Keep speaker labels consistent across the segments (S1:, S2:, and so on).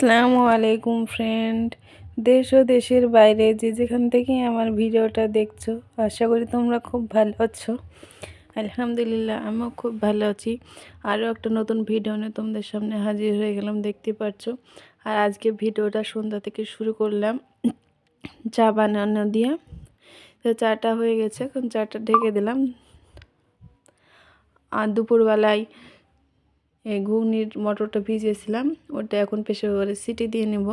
S1: আসসালামু আলাইকুম ফ্রেন্ড দেশ ও দেশের বাইরে যে যেখান থেকে আমার ভিডিওটা দেখছ, আশা করি তোমরা খুব ভালো আছো। আলহামদুলিল্লাহ, আমিও খুব ভালো আছি। আরও একটা নতুন ভিডিও নিয়ে তোমাদের সামনে হাজির হয়ে গেলাম, দেখতে পাচ্ছ আর আজকে ভিডিওটা সন্ধ্যা থেকে শুরু করলাম চা বানানো দিয়ে। তো চাটা হয়ে গেছে, এখন চাটা ঢেকে দিলাম। আর দুপুরবেলায় এই ঘুগনির মটরটা ভিজিয়েছিলাম, ওটা এখন প্রেশার করে সিটি দিয়ে নেব।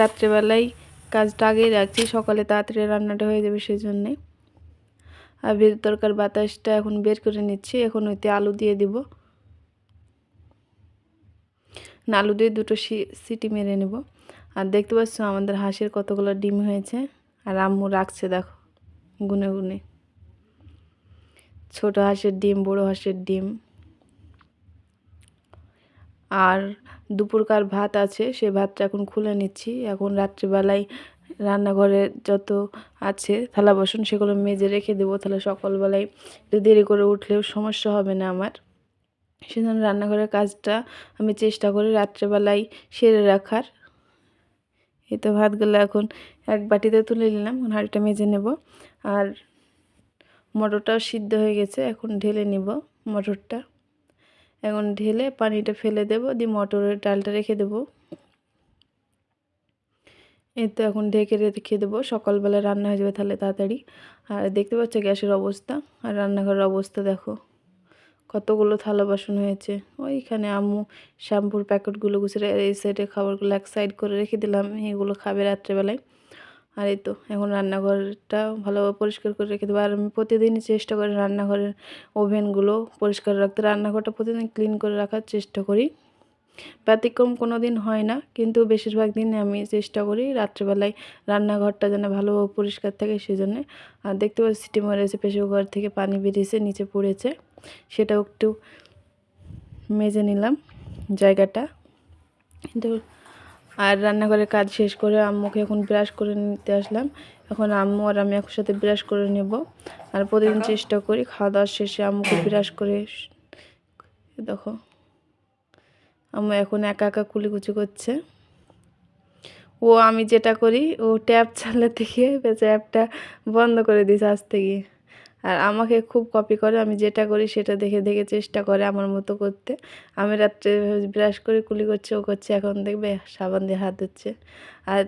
S1: রাত্রেবেলায় কাজটা আগেই রাখছি, সকালে তাড়াতাড়ি রান্নাটা হয়ে যাবে সেই জন্যে আর বের তরকার বাতাসটা এখন বের করে নিচ্ছি, এখন ওইতে আলু দিয়ে দিব। আলু দিয়ে দুটো সিটি মেরে নেব। আর দেখতে পাচ্ছ আমাদের হাঁসের কতগুলো ডিম হয়েছে, আর আম্মু রাখছে, দেখো, গুনে গুনে। ছোট হাঁসের ডিম, বড় হাঁসের ডিম। আর দুপুরকার ভাত আছে, সে ভাতটা এখন খুলে নিচ্ছি। এখন রাত্রিবেলায় রান্নাঘরে যত আছে, থালা বাসন সেগুলো মেজে রেখে দেবো। তাহলে সকালবেলায় একটু দেরি করে উঠলেও সমস্যা হবে না আমার। সেজন্য রান্নাঘরের কাজটা আমি চেষ্টা করি রাত্রেবেলায় সেরে রাখার। এই তো ভাতগুলো এখন এক বাটিতে তুলে নিলাম হাঁড়িটা মেজে নেব। আর মটরটাও সিদ্ধ হয়ে গেছে, এখন ঢেলে নিব মটরটা। এখন ঢেলে পানিটা ফেলে দেব, দিয়ে মটরের ডালটা রেখে দেব। এই তো এখন ঢেকে রেখে দেবো, সকালবেলা রান্না হয়ে যাবে তাহলে তাড়াতাড়ি। আর দেখতে পাচ্ছ গ্যাসের অবস্থা, আর রান্নাঘরের অবস্থা দেখো, কতগুলো থালা বাসন হয়েছে। ওইখানে আম্মু শ্যাম্পুর প্যাকেটগুলো গুছিয়ে এই সাইডে খাবারগুলো এক সাইড করে রেখে দিলাম, এগুলো খাবে রাত্রেবেলায়। আর এই তো, এখন রান্নাঘরটা ভালোভাবে পরিষ্কার করে রেখে দেবো। আর আমি প্রতিদিনই চেষ্টা করি রান্নাঘরের ওভেনগুলো পরিষ্কার রাখতে। রান্নাঘরটা প্রতিদিন ক্লিন করে রাখার চেষ্টা করি। ব্যতিক্রম কোনো দিন হয় না, কিন্তু বেশিরভাগ দিনে আমি চেষ্টা করি রাত্রেবেলায় রান্নাঘরটা যেন ভালোভাবে পরিষ্কার থাকে সেই জন্যে আর দেখতে পাচ্ছি সিটি মারেছে প্রেশার কুকার থেকে পানি বেরিয়েছে, নিচে পড়েছে। সেটাও একটু মেজে নিলাম জায়গাটা। কিন্তু রান্নাঘরের কাজ শেষ করে আম্মুকে এখন ব্রাশ করে নিতে আসলাম। এখন আম্মু আর আমি একসাথে ব্রাশ করে নেব। আর প্রতিদিন চেষ্টা করি খাওয়া দাওয়ার শেষে আম্মুকে ব্রাশ করে দেখো। আম্মু এখন একা একা কুলিকুচি করছে। ও আমি যেটা করি ও ট্যাপ চালা থেকে ট্যাপটা বন্ধ করে দিয়েছে আজ থেকে। আর আমাকে খুব কপি করে, আমি যেটা করি সেটা দেখে দেখে চেষ্টা করে আমার মতো করতে। আমি রাত্রে ব্রাশ করে, কুলি করছে, ও করছে, এখন দেখবে সাবান দিয়ে হাত ধুচ্ছে। আর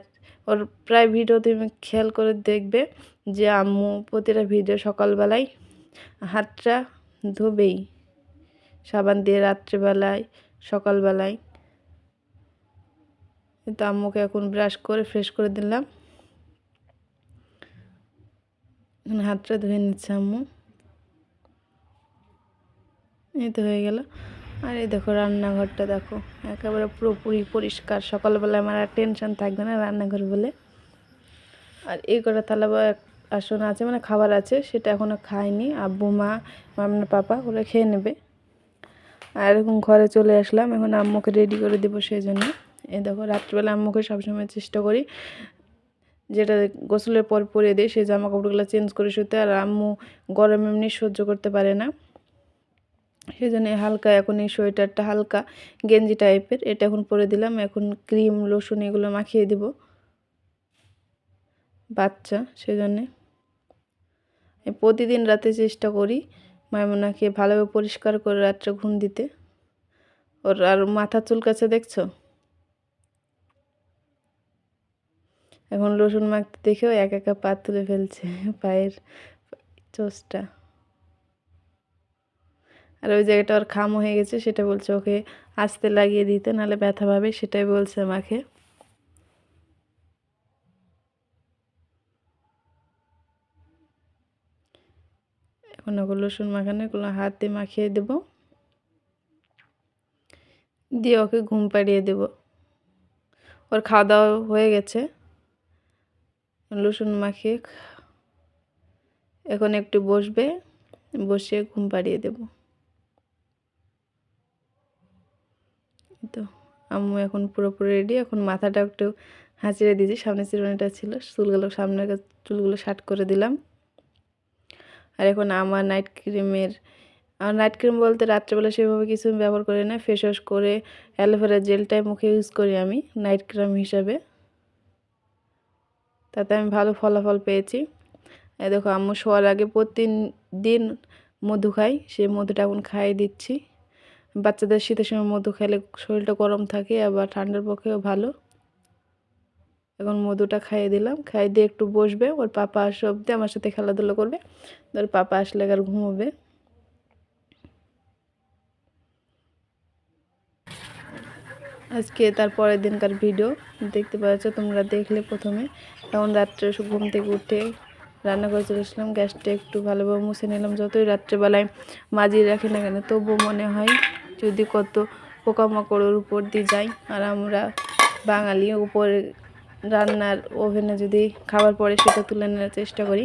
S1: ওর প্রায় ভিডিও তুমি খেয়াল করে দেখবে যে আম্মু প্রতিটা ভিডিও সকালবেলায় হাতটা ধুবেই। সাবান দিয়ে রাত্রেবেলায়, সকালবেলায়। কিন্তু আম্মুকে এখন ব্রাশ করে ফ্রেশ করে দিলাম। হাতটা ধুয়ে নিচ্ছে আম্মু। এই তো হয়ে গেল। আর এই দেখো রান্নাঘরটা দেখো, একেবারে পুরোপুরি পরিষ্কার। সকালবেলা আমার আর টেনশন থাকবে না রান্নাঘর বলে। আর এই কটা থালা আসন আছে মানে খাবার আছে, সেটা এখনও খায়নি আব্বু, মা, মামনা পাপা, ওরা খেয়ে নেবে। আর এরকম ঘরে চলে আসলাম, এখন আম্মুকে রেডি করে দেবো সেই জন্য এই দেখো, রাত্রিবেলা আম্মুকে সবসময় চেষ্টা করি যেটা গোসলের পর পরে দিই সেই জামা কাপড়গুলো চেঞ্জ করে শুতে, আর আম্মু গরম এমনি সহ্য করতে পারে না। সেই জন্য হালকা এখন এই সোয়েটারটা হালকা গেঞ্জি টাইপের, এটা এখন পরে দিলাম, এখন ক্রিম লোশন এগুলো মাখিয়ে দিব। বাচ্চা, সেজন্যে প্রতিদিন রাতে চেষ্টা করি মায়মোনাকে ভালোভাবে পরিষ্কার করে রাত্রে ঘুম দিতে। ওর আর মাথা চুলকাছে দেখছ? এখন রসুন মাখতে দেখেও এক একা পা তুলে ফেলছে পায়ের চোষটা। আর ওই জায়গাটা ওর খামো হয়ে গেছে, সেটা বলছে ওকে আস্তে লাগিয়ে দিতে, নাহলে ব্যথা পাবে, সেটাই বলছে আমাকে। এখন ওগুলো রসুন মাখানো, এগুলো হাত দিয়ে মাখিয়ে দেবো। দিয়ে ওকে ঘুম পাড়িয়ে দেব। ওর খাওয়া দাওয়া হয়ে গেছে। রসুন মাখিয়ে এখন একটু বসবে বসিয়ে ঘুম পাড়িয়ে দেব। তো, আম্মু এখন পুরোপুরি রেডি এখন মাথাটা একটু হাঁচিয়ে দিয়েছি, সামনে চিরুনিটা ছিল, চুলগুলো সামনের চুলগুলো শার্ট করে দিলাম। আর এখন আমার নাইট ক্রিমের আর নাইট ক্রিম বলতে রাত্রেবেলা সেভাবে কিছু ব্যবহার করি না ফেস ওয়াশ করে অ্যালোভেরা জেলটাই মুখে ইউজ করি আমি নাইট ক্রিম হিসাবে। তাতে আমি ভালো ফলাফল পেয়েছি। এই দেখো, আম্মু শোয়ার আগে প্রতিদিন মধু খাই, সেই মধুটা এখন খাইয়ে দিচ্ছি। বাচ্চাদের শীতের সময় মধু খেলে শরীরটা গরম থাকে, আবার ঠান্ডার পক্ষেও ভালো। এখন মধুটা খাইয়ে দিলাম। খাইয়ে দিয়ে একটু বসবে, ওর পাপা আসে অবধি, আমার সাথে খেলাধুলো করবে। ওর পাপা আসলে আর ঘুমোবে। আজকে তার পরের দিনকার ভিডিও দেখতে পাচ্ছ তোমরা দেখলে প্রথমে। এখন রাত্রে ঘুম থেকে উঠে রান্না করে চলে আসলাম। গ্যাসটা একটু ভালোভাবে মুছে নিলাম। যতই রাত্রেবেলায় মাজিয়ে রাখি না কেন, তবুও মনে হয় যদি কত পোকামাকড়ের উপর দিয়ে যাই আর আমরা বাঙালি উপরে রান্নার ওভেনে যদি খাবার পরে সেটা তুলে নেওয়ার চেষ্টা করি।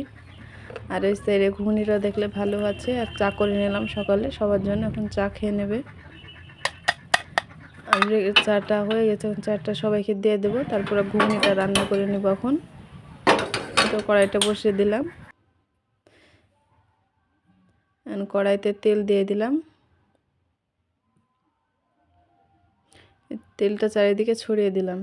S1: আর এই সাইডে ঘুগনিটা দেখলে ভালো আছে। আর চা করে নিলাম সকালে। সবার জন্য এখন চা খেয়ে নেবে। আমি চাটা হয়ে গেছে। এখন চাটা সবাইকে দিয়ে দেবো। তারপরে ঘুগনিটা রান্না করে নেব এখন। তো কড়াইটা বসিয়ে দিলাম। কড়াইতে তেল দিয়ে দিলাম। তেলটা চারিদিকে ছড়িয়ে দিলাম।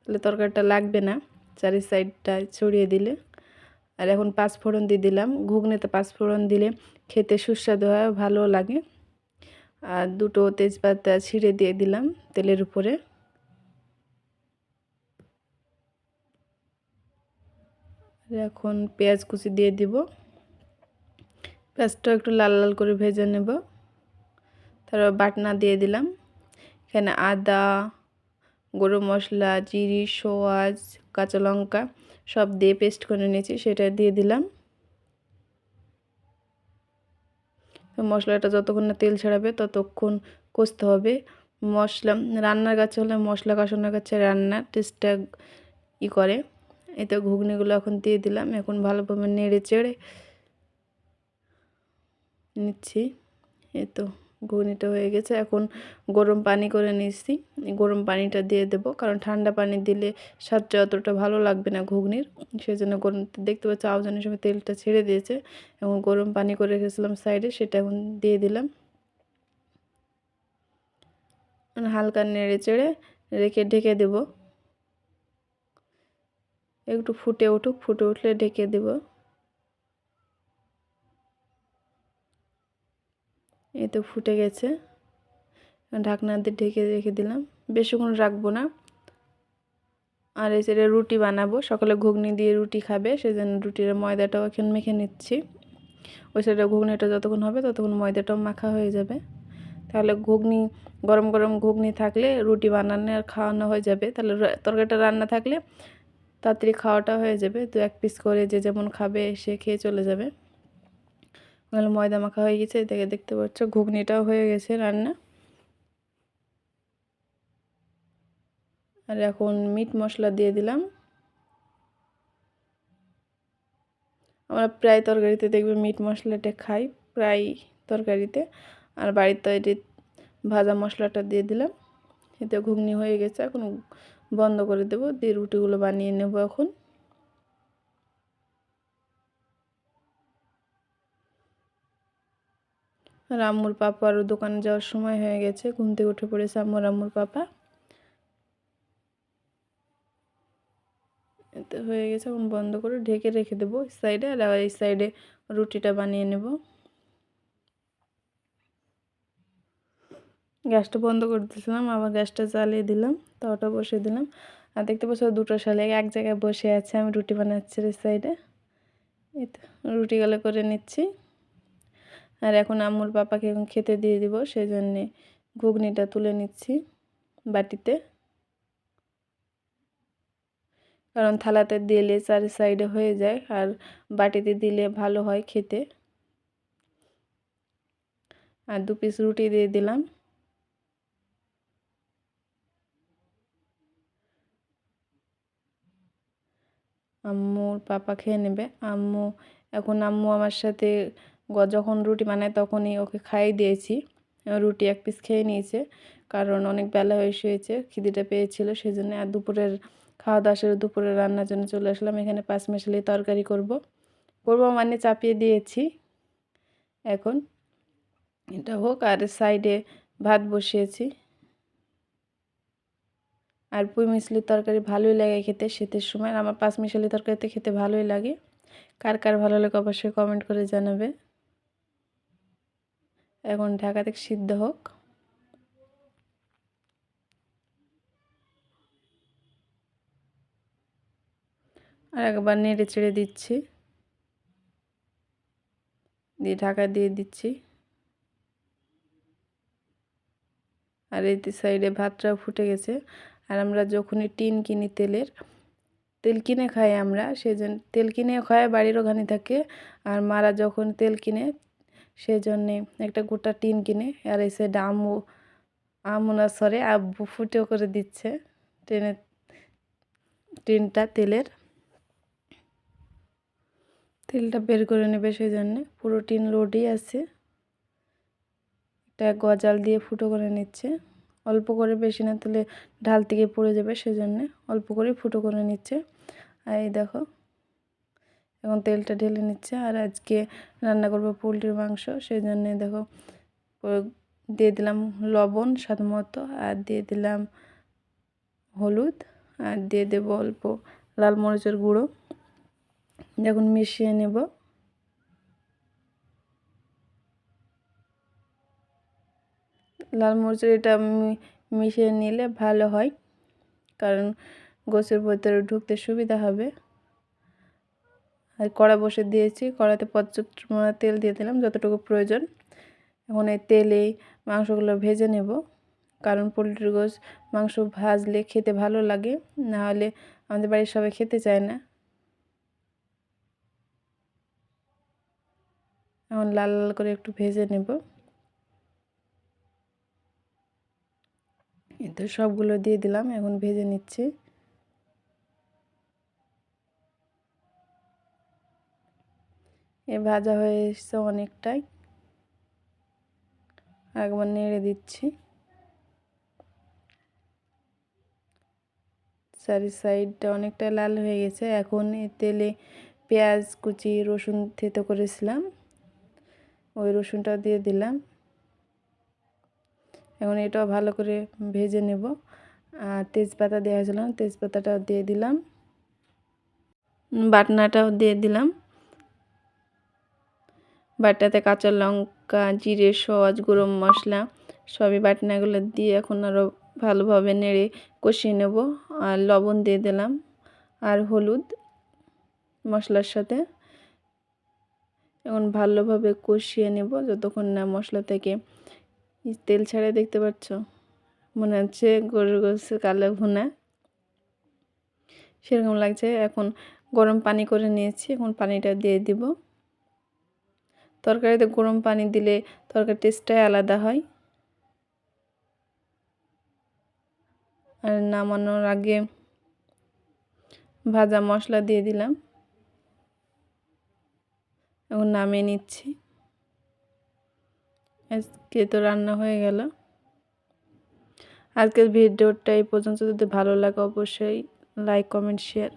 S1: তাহলে তরকারিটা লাগবে না চারি সাইডটা ছড়িয়ে দিলে। আর এখন পাঁচফোড়ন দিয়ে দিলাম। ঘুগনিতে পাঁচফোড়ন দিলে খেতে সুস্বাদু হয় ভালো লাগে। আর দুটো তেজপাতা ছিঁড়ে দিয়ে দিলাম তেলের উপরে। এখন পেঁয়াজ কুচি দিয়ে দিব। পেঁয়াজটা একটু লাল লাল করে ভেজে নেব। তারপর বাটনা দিয়ে দিলাম। এখানে আদা গরম মশলা, জিরি, সোয়াজ, কাঁচা লঙ্কা সব দিয়ে পেস্ট করে নিয়েছি, সেটা দিয়ে দিলাম। মশলাটা যতক্ষণ না তেল ছাড়াবে ততক্ষণ কষতে হবে। মশলা, রান্নার কাছে হলে মশলা কষানোর কাছে রান্নার টেস্টটা ই করে। এতে ঘুগনিগুলো এখন দিয়ে দিলাম, এখন ভালোভাবে নেড়ে চেড়ে নিচ্ছি। এই তো ঘুগনিটা হয়ে গেছে, এখন গরম পানি করে নিচ্ছি। গরম পানিটা দিয়ে দেবো, কারণ ঠান্ডা পানি দিলে স্বাদটা অতটা ভালো লাগবে না ঘুগনির। সেই জন্য গরম, দেখতে পাচ্ছি আওজানের সময় তেলটা ছেড়ে দিয়েছে এবং গরম পানি করে রেখেছিলাম সাইডে, সেটা এখন দিয়ে দিলাম। হালকা নেড়ে চেড়ে রেখে ঢেকে দেব। একটু ফুটে উঠুক, ফুটে উঠলে ঢেকে দেবো। এই তো ফুটে গেছে। ঢাকনা দিয়ে ঢেকে রেখে দিলাম। বেশিক্ষণ রাখব না। আর সাইডে রুটি বানাবো। সকালে ঘুগনি দিয়ে রুটি খাবে সেই জন্য রুটির ময়দাটাও এখন মেখে নিচ্ছি। ওই সাইডে ঘুগনিটা যতক্ষণ হবে ততক্ষণ ময়দাটাও মাখা হয়ে যাবে। তাহলে ঘুগনি, গরম গরম ঘুগনি থাকলে রুটি বানানো আর খাওয়ানো হয়ে যাবে। তাহলে তরকারিটা রান্না থাকলে তাড়াতাড়ি খাওয়াটা হয়ে যাবে। দু এক পিস করে যে যেমন খাবে সে খেয়ে চলে যাবে। ওখানে ময়দা মাখা হয়ে গেছে দেখে দেখতে পাচ্ছ ঘুগনিটাও হয়ে গেছে রান্না। আর এখন মিট মশলা দিয়ে দিলাম। আমরা প্রায় তরকারিতে দেখবে মিট মশলাটা খাই, প্রায় তরকারিতে। আর বাড়ির তৈরি ভাজা মশলাটা দিয়ে দিলাম। এতে ঘুগনি হয়ে গেছে, এখন বন্ধ করে দেবো, দিয়ে রুটিগুলো বানিয়ে নেব এখন। রাম্মুর পাপারও দোকানে যাওয়ার সময় হয়ে গেছে, ঘুম থেকে উঠে পড়েছে আম্মু রাম্মুর পাপা। এতে হয়ে গেছে, এখন বন্ধ করে ঢেকে রেখে দেবো সাইডে আর এই সাইডে রুটিটা বানিয়ে নেব। গ্যাসটা বন্ধ করে দিয়েছিলাম আবার গ্যাসটা জ্বালিয়ে দিলাম তাওটা বসিয়ে দিলাম। আর দেখতে পাচ্ছ দুটো শালে এক জায়গায় বসে আছে, আমি রুটি বানাচ্ছি এই সাইডে এই তো, রুটি গেলে করে নিচ্ছি। আর এখন আম্মুর পাপাকে এখন খেতে দিয়ে দিব সেই জন্যে ঘুগনিটা তুলে নিচ্ছি বাটিতে। কারণ থালাতে দিলে চার সাইডে হয়ে যায়, আর বাটিতে দিলে ভালো হয় খেতে। আর দু পিস রুটি দিয়ে দিলাম। আম্মুর পাপা খেয়ে নেবে। আম্মু, এখন আম্মু আমার সাথে যখন রুটি বানায় তখনই ওকে খাইয়ে দিয়েছি। রুটি এক পিস খেয়ে নিয়েছে। কারণ অনেক বেলা হয়ে শুয়েছে, খিদিটা পেয়েছিল সেই জন্য আর দুপুরের খাওয়া দাওয়া সেরে দুপুরে রান্নার জন্য চলে আসলাম। এখানে পাঁচ মেশালি তরকারি করব। করব মানে চাপিয়ে দিয়েছি। এখন এটা হোক, আর সাইডে ভাত বসিয়েছি। আর পুঁই মিশলির তরকারি ভালোই লাগে খেতে শীতের সময়। আমার পাঁচ মিশালি তরকারিতে খেতে ভালোই লাগে। কার কার ভালো লাগে অবশ্যই কমেন্ট করে জানাবে। এখন ঢাকা থেকে সিদ্ধ হোক। আর একবার নেড়ে চেড়ে দিচ্ছি। দিয়ে ঢাকা দিয়ে দিচ্ছি। আর এই সাইডে ভাতটাও ফুটে গেছে। আর আমরা যখনই টিন কিনি তেলের, তেল কিনে খাই আমরা সেজন্য তেল কিনে খায় বাড়ির ওখানে থাকে। আর মারা যখন তেল কিনে, সেজন্যে একটা গোটা টিন কিনে, আর এই সাইডে আমু আমুনা সরে আব্বু ফুটেও করে দিচ্ছে ট্রেনের টিনটা, তেলের। তেলটা বের করে নেবে সেই জন্যে পুরো টিন লোডই আছে। এটা গজাল দিয়ে ফুটো করে নিচ্ছে। অল্প করে বেশি না তাহলে ঢাল থেকে পড়ে যাবে, সেজন্যে অল্প করে ফুটো করে নিচ্ছে। আর এই দেখো, এখন তেলটা ঢেলে নিচ্ছে। আর আজকে রান্না করব পোলট্রির মাংস সেই জন্যে দেখো দিয়ে দিলাম লবণ স্বাদ মতো, আর দিয়ে দিলাম হলুদ, আর দিয়ে দেবো অল্প লাল মরিচের গুঁড়ো। দেখুন মিশিয়ে নেব লাল মরিচের এটা মিশিয়ে নিলে ভালো হয়। কারণ গোসের ভেতরে ঢুকতে সুবিধা হবে। আর কড়া বসে দিয়েছি কড়াতে পর্যাপ্ত তেল দিয়ে দিলাম, যতটুকু প্রয়োজন। এখন এই তেলে মাংসগুলো ভেজে নেব। কারণ পোলট্রির গোস মাংস ভাজলে খেতে ভালো লাগে না হলে আমাদের বাড়ির সবাই খেতে চায় না। এখন লাল লাল করে একটু ভেজে নেব। এতে সবগুলো দিয়ে দিলাম, এখন ভেজে নিচ্ছি। এ ভাজা হয়ে এসছে অনেকটাই। একবার নেড়ে দিচ্ছি। চারি সাইডটা অনেকটা লাল হয়ে গেছে। এখন এ তেলে পেঁয়াজ, কুচি, রসুন থেতো করেছিলাম। ওই রসুনটা দিয়ে দিলাম। এখন এটাও ভালো করে ভেজে নেব। আর তেজপাতা দেওয়া হয়েছিল তেজপাতাটাও দিয়ে দিলাম। বাটনাটাও দিয়ে দিলাম। বাটনাতে কাঁচা লঙ্কা, জিরে সজ গরম মশলা সবই বাটনাগুলো দিয়ে এখন আরও ভালোভাবে নেড়ে কষিয়ে নেব। আর লবণ দিয়ে দিলাম। আর হলুদ মশলার সাথে এখন ভালোভাবে কষিয়ে নেব, যতক্ষণ না মশলা থেকে তেল ছাড়ে দেখতে পাচ্ছ? মনে হচ্ছে গরুর গোসে কালো ভুনা। সেরকম লাগছে। এখন গরম পানি করে নিয়েছি। এখন পানিটা দিয়ে দিব। তরকারিতে গরম পানি দিলে তরকারি টেস্টটাই আলাদা হয়। আর নামানোর আগে ভাজা মশলা দিয়ে দিলাম। এখন নামিয়ে নিচ্ছি। আজকে তো রান্না হয়ে গেল। আজকের ভিডিওটা এই পর্যন্ত। যদি ভালো লাগে অবশ্যই লাইক কমেন্ট শেয়ার